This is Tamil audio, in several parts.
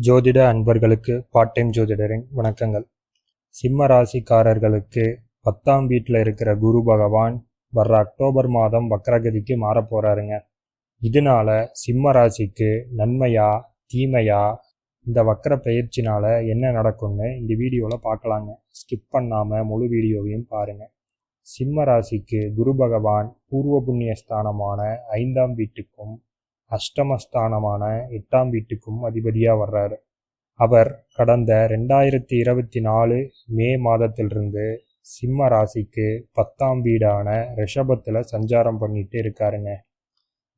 ஜோதிட அன்பர்களுக்கு பார்ட் டைம் ஜோதிடரின் வணக்கங்கள். சிம்ம ராசிக்காரர்களுக்கு பத்தாம் வீட்டில் இருக்கிற குரு பகவான் வர்ற அக்டோபர் மாதம் வக்ரகதிக்கு மாறப் போகிறாருங்க இதனால சிம்ம ராசிக்கு நன்மையா தீமையா இந்த வக்ர பயிற்சினால என்ன நடக்கும்னு இந்த வீடியோவில் பார்க்கலாங்க. ஸ்கிப் பண்ணாமல் முழு வீடியோவையும் பாருங்கள் சிம்ம ராசிக்கு குரு பகவான் பூர்வ புண்ணிய ஸ்தானமான ஐந்தாம் வீட்டுக்கும் அஷ்டமஸ்தானமான எட்டாம் வீட்டுக்கும் அதிபதியாக வர்றாரு. அவர் கடந்த ரெண்டாயிரத்தி இருபத்தி நாலு மே மாதத்திலிருந்து சிம்ம ராசிக்கு பத்தாம் வீடான ரிஷபத்தில் சஞ்சாரம் பண்ணிட்டு இருக்காருங்க.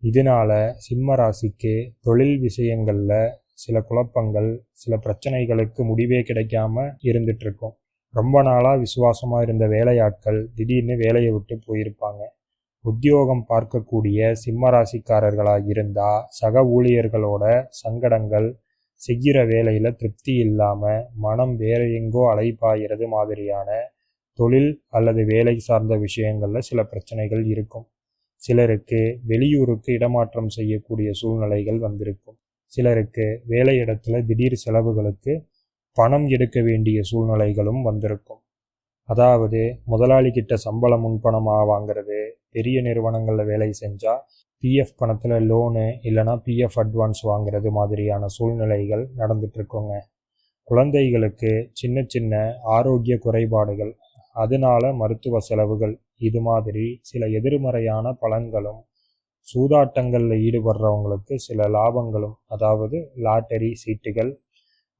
இதனால சிம்ம ராசிக்கு தொழில் விஷயங்களில் சில குழப்பங்கள் சில பிரச்சனைகளுக்கு முடிவே கிடைக்காம இருந்துட்டு இருக்கும். ரொம்ப நாளாக விசுவாசமாக இருந்த வேலையாட்கள் திடீர்னு வேலையை விட்டு போயிருப்பாங்க. உத்தியோகம் பார்க்கக்கூடிய சிம்ம ராசிக்காரர்களாக இருந்தால் சக ஊழியர்களோட சங்கடங்கள் செய்கிற வேலையில் திருப்தி இல்லாமல் மனம் வேற எங்கோ அலைப்பாயிறது மாதிரியான தொழில் அல்லது வேலை சார்ந்த விஷயங்களில் சில பிரச்சனைகள் இருக்கும். சிலருக்கு வெளியூருக்கு இடமாற்றம் செய்யக்கூடிய சூழ்நிலைகள் வந்திருக்கும். சிலருக்கு வேலை இடத்துல திடீர் செலவுகளுக்கு பணம் எடுக்க வேண்டிய சூழ்நிலைகளும் வந்திருக்கும். அதாவது முதலாளிகிட்ட சம்பளம் முன்பணமாக வாங்குறது பெரிய நிறுவனங்களில் வேலை செஞ்சால் பிஎஃப் பணத்தில் லோனு இல்லைனா பிஎஃப் அட்வான்ஸ் வாங்குறது மாதிரியான சூழ்நிலைகள் நடந்துட்டுருக்கோங்க குழந்தைகளுக்கு சின்ன சின்ன ஆரோக்கிய குறைபாடுகள் அதனால மருத்துவ செலவுகள் இது மாதிரி சில எதிர்மறையான பலன்களும் சூதாட்டங்களில் ஈடுபடுறவங்களுக்கு சில லாபங்களும் அதாவது லாட்டரி சீட்டுகள்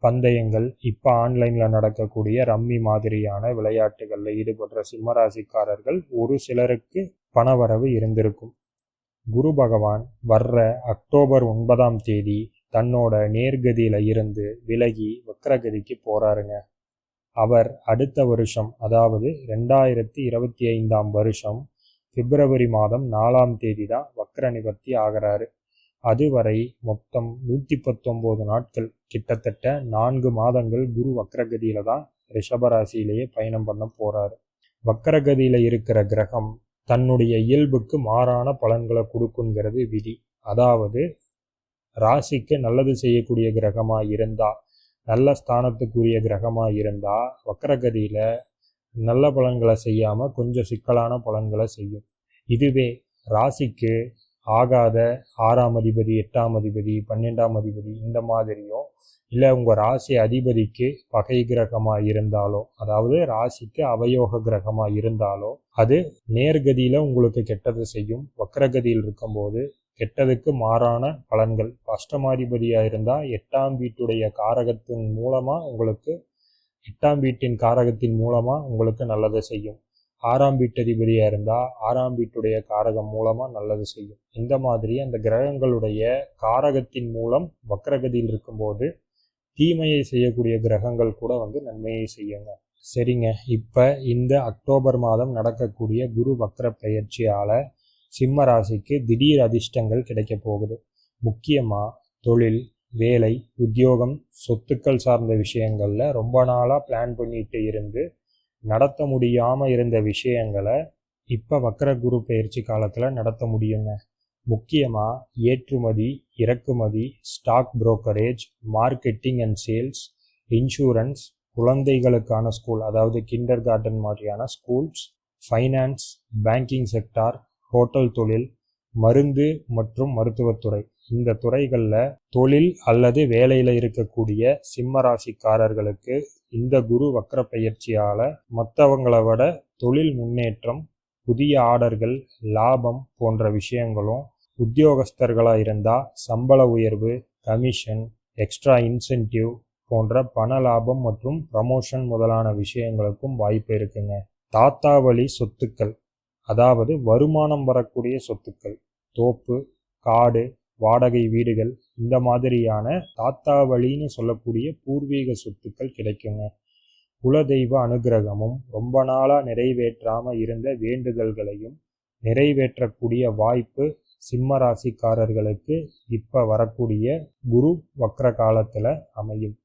பந்தயங்கள் இப்போ ஆன்லைனில் நடக்கக்கூடிய ரம்மி மாதிரியான விளையாட்டுகளில் ஈடுபடுற சிம்மராசிக்காரர்கள் ஒரு சிலருக்கு பணவரவு இருந்திருக்கும். குரு பகவான் வர்ற அக்டோபர் ஒன்பதாம் தேதி தன்னோட நேர்கதியில் இருந்து விலகி வக்ரகதிக்கு போறாருங்க. அவர் அடுத்த வருஷம் அதாவது ரெண்டாயிரத்தி இருபத்தி ஐந்தாம் வருஷம் பிப்ரவரி மாதம் நாலாம் தேதி தான் வக்ர நிவர்த்தி ஆகிறாரு. அதுவரை மொத்தம் நூற்றி பத்தொம்போது நாட்கள். கிட்டத்தட்ட நான்கு மாதங்கள் குரு வக்ரகதியில தான் ரிஷபராசியிலேயே பயணம் பண்ண போறாரு. வக்ரகதியில இருக்கிற கிரகம் தன்னுடைய இயல்புக்கு மாறான பலன்களை கொடுக்குங்கிறது விதி. அதாவது ராசிக்கு நல்லது செய்யக்கூடிய கிரகமாக இருந்தால் நல்ல ஸ்தானத்துக்குரிய கிரகமாக இருந்தால் வக்கரகதியில் நல்ல பலன்களை செய்யாமல் கொஞ்சம் சிக்கலான பலன்களை செய்யும். இதுவே ராசிக்கு ஆகாத ஆறாம் அதிபதி எட்டாம் அதிபதி பன்னெண்டாம் அதிபதி இந்த மாதிரியும் இல்லை உங்கள் ராசி அதிபதிக்கு பகை கிரகமாக இருந்தாலோ அதாவது ராசிக்கு அவயோக கிரகமாக இருந்தாலோ அது நேர்கதியில் உங்களுக்கு கெட்டது செய்யும். வக்ரகதியில் இருக்கும்போது கெட்டதுக்கு மாறான பலன்கள். அஷ்டமாதிபதியாக இருந்தால் எட்டாம் வீட்டுடைய காரகத்தின் மூலமாக உங்களுக்கு எட்டாம் வீட்டின் காரகத்தின் மூலமாக உங்களுக்கு நல்லதை செய்யும். ஆறாம் வீட்டதிபதியாக இருந்தால் ஆறாம் வீட்டுடைய காரகம் மூலமாக நல்லது செய்யும். இந்த மாதிரி அந்த கிரகங்களுடைய காரகத்தின் மூலம் வக்ரகதியில் இருக்கும்போது தீமையை செய்யக்கூடிய கிரகங்கள் கூட வந்து நன்மையை செய்யுங்க. சரிங்க. இப்போ இந்த அக்டோபர் மாதம் நடக்கக்கூடிய குரு வக்ர பயிற்சியால் சிம்ம ராசிக்கு திடீர் அதிர்ஷ்டங்கள் கிடைக்க போகுது. முக்கியமாக தொழில் வேலை உத்தியோகம் சொத்துக்கள் சார்ந்த விஷயங்களில் ரொம்ப நாளாக பிளான் பண்ணிட்டு இருந்து நடத்த முடியாமல் இருந்த விஷயங்களை இப்போ வக்கர குரு பயிற்சி காலத்தில் நடத்த முடியுங்க. முக்கியமாக ஏற்றுமதி இறக்குமதி stock brokerage marketing and sales insurance குழந்தைகளுக்கான ஸ்கூல் அதாவது கிண்டர் கார்டன் மாதிரியான schools finance banking sector hotel தொழில் மருந்து மற்றும் மருத்துவத்துறை இந்த துறைகளில் தொழில் அல்லது வேலையில் இருக்கக்கூடிய சிம்ம ராசிக்காரர்களுக்கு இந்த குரு வக்கர பயிற்சியால் மற்றவங்களை விட தொழில் முன்னேற்றம் புதிய ஆர்டர்கள் லாபம் போன்ற விஷயங்களும் உத்தியோகஸ்தர்களாக இருந்தால் சம்பள உயர்வு கமிஷன் எக்ஸ்ட்ரா இன்சென்டிவ் போன்ற பண லாபம் மற்றும் ப்ரமோஷன் முதலான விஷயங்களுக்கும் வாய்ப்பு இருக்குங்க. தாத்தா வழி சொத்துக்கள் அதாவது வருமானம் வரக்கூடிய சொத்துக்கள் தோப்பு காடு வாடகை வீடுகள் இந்த மாதிரியான தாத்தா வழின்னு சொல்லக்கூடிய பூர்வீக சொத்துக்கள் கிடைக்குங்க. குலதெய்வ அனுகிரகமும் ரொம்ப நாளாக நிறைவேற்றாமல் இருந்த வேண்டுதல்களையும் நிறைவேற்றக்கூடிய வாய்ப்பு சிம்ம ராசிக்காரர்களுக்கு இப்போ வரக்கூடிய குரு வக்ர காலத்தில் அமையும்.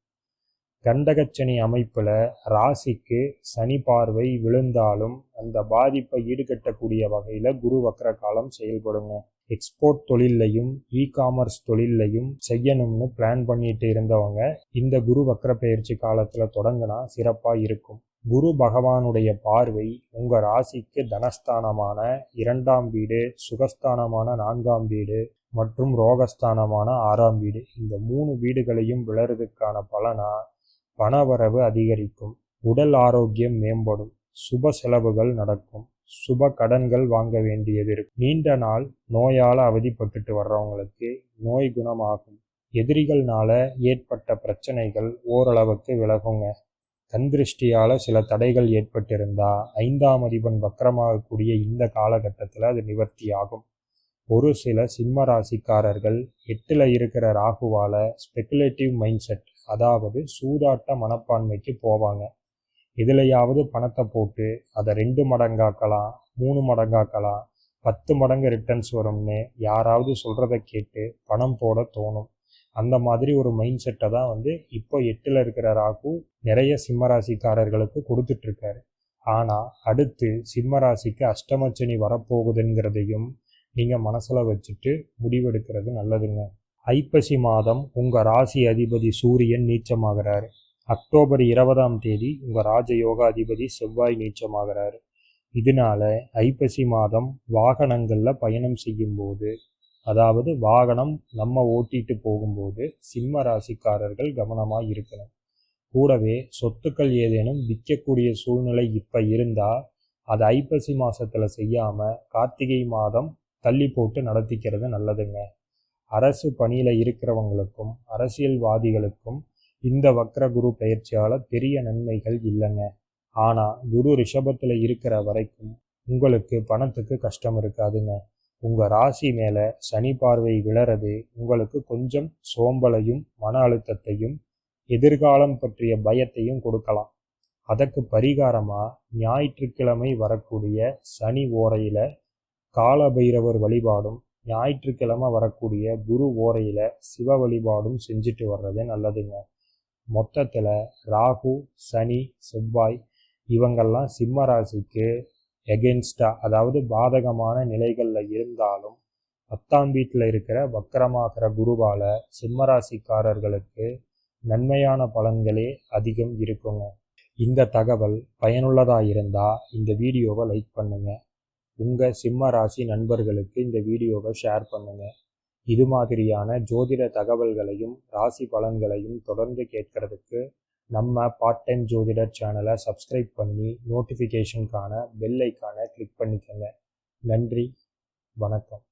கண்டகச்சனி அமைப்பில் ராசிக்கு சனி பார்வை விழுந்தாலும் அந்த பாதிப்பை ஈடுகட்டக்கூடிய வகையில் குரு வக்ர காலம் செயல்படுங்க. எக்ஸ்போர்ட் தொழில்லையும் இ காமர்ஸ் தொழிலையும் செய்யணும்னு பிளான் பண்ணிட்டு இருந்தவங்க இந்த குரு வக்ர பயிற்சி காலத்தில் தொடங்கினா சிறப்பாக இருக்கும். குரு பகவானுடைய பார்வை உங்கள் ராசிக்கு தனஸ்தானமான இரண்டாம் வீடு சுகஸ்தானமான நான்காம் வீடு மற்றும் ரோகஸ்தானமான ஆறாம் வீடு. இந்த மூணு வீடுகளையும் விளறதுக்கான பலனா பணவரவு அதிகரிக்கும் உடல் ஆரோக்கியம் மேம்படும் சுப செலவுகள் நடக்கும் சுப கடன்கள் வாங்க வேண்டியது இருக்கும். நீண்ட நாள் நோயால் அவதிப்பட்டுட்டு வர்றவங்களுக்கு நோய் குணமாகும். எதிரிகள்னால ஏற்பட்ட பிரச்சனைகள் ஓரளவுக்கு விலகுங்க. கண்திருஷ்டியால் சில தடைகள் ஏற்பட்டிருந்தா ஐந்தாம் அதிபன் வக்கரமாகக்கூடிய இந்த காலகட்டத்தில் அது நிவர்த்தி ஆகும் ஒரு சில சிம்ம ராசிக்காரர்கள் எட்டில் இருக்கிற ராகுவால் ஸ்பெகுலேட்டிவ் மைண்ட் செட் அதாவது சூதாட்ட மனப்பான்மைக்கு போவாங்க. எதுலையாவது பணத்தை போட்டு அதை ரெண்டு மடங்காக்கலாம் மூணு மடங்காக்கலாம் பத்து மடங்கு ரிட்டர்ன்ஸ் வரும்னு யாராவது சொல்கிறத கேட்டு பணம் போட தோணும். அந்த மாதிரி ஒரு மைண்ட் செட்டை தான் வந்து இப்போ எட்டில் இருக்கிற ராகு நிறைய சிம்மராசிக்காரர்களுக்கு கொடுத்துட்ருக்காரு. ஆனால் அடுத்து சிம்மராசிக்கு அஷ்டமச்சனி வரப்போகுதுங்கிறதையும் நீங்கள் மனசில் வச்சுட்டு முடிவெடுக்கிறது நல்லதுங்க. ஐப்பசி மாதம் உங்கள் ராசி அதிபதி சூரியன் நீச்சமாகிறார். அக்டோபர் இருபதாம் தேதி உங்கள் ராஜயோக அதிபதி செவ்வாய் நீச்சமாகிறார். இதனால ஐப்பசி மாதம் வாகனங்களில் பயணம் செய்யும்போது அதாவது வாகனம் நம்ம ஓட்டிட்டு போகும்போது சிம்ம ராசிக்காரர்கள் கவனமாக இருக்கணும். கூடவே சொத்துக்கள் ஏதேனும் விற்கக்கூடிய சூழ்நிலை இப்போ இருந்தால் அது ஐப்பசி மாதத்தில் செய்யாமல் கார்த்திகை மாதம் தள்ளி போட்டு நடத்திக்கிறது நல்லதுங்க. அரசு பணியில் இருக்கிறவங்களுக்கும் அரசியல்வாதிகளுக்கும் இந்த வக்ர குரு பயிற்சியால் பெரிய நன்மைகள் இல்லைங்க. ஆனால் குரு ரிஷபத்தில் இருக்கிற வரைக்கும் உங்களுக்கு பணத்துக்கு கஷ்டம் இருக்காதுங்க. உங்கள் ராசி மேலே சனி பார்வை விழறது உங்களுக்கு கொஞ்சம் சோம்பலையும் மன அழுத்தத்தையும் எதிர்காலம் பற்றிய பயத்தையும் கொடுக்கலாம். அதற்கு பரிகாரமாக ஞாயிற்றுக்கிழமை வரக்கூடிய சனி ஓரையில் காலபைரவர் வழிபாடும் ஞாயிற்றுக்கிழமை வரக்கூடிய குரு ஓரையில் சிவ வழிபாடும் செஞ்சுட்டு வர்றது நல்லதுங்க. மொத்தத்தில் ராகு சனி செவ்வாய் இவங்கெல்லாம் சிம்ம ராசிக்கு எகென்ஸ்டாக அதாவது பாதகமான நிலைகளில் இருந்தாலும் பத்தாம் வீட்டில் இருக்கிற வக்கரமாகிற குருவால் சிம்மராசிக்காரர்களுக்கு நன்மையான பலன்களே அதிகம் இருக்குங்க. இந்த தகவல் பயனுள்ளதாக இருந்தால் இந்த வீடியோவை லைக் பண்ணுங்கள் உங்கள் சிம்ம ராசி நண்பர்களுக்கு இந்த வீடியோவை ஷேர் பண்ணுங்கள் இது மாதிரியான ஜோதிட தகவல்களையும் ராசி பலன்களையும் தொடர்ந்து கேட்கறதுக்கு நம்ம பார்ட் டைம் ஜோதிடர் சேனலை சப்ஸ்கிரைப் பண்ணி நோட்டிஃபிகேஷனுக்கான பெல் ஐக்கானை கிளிக் பண்ணிக்கோங்க. நன்றி வணக்கம்.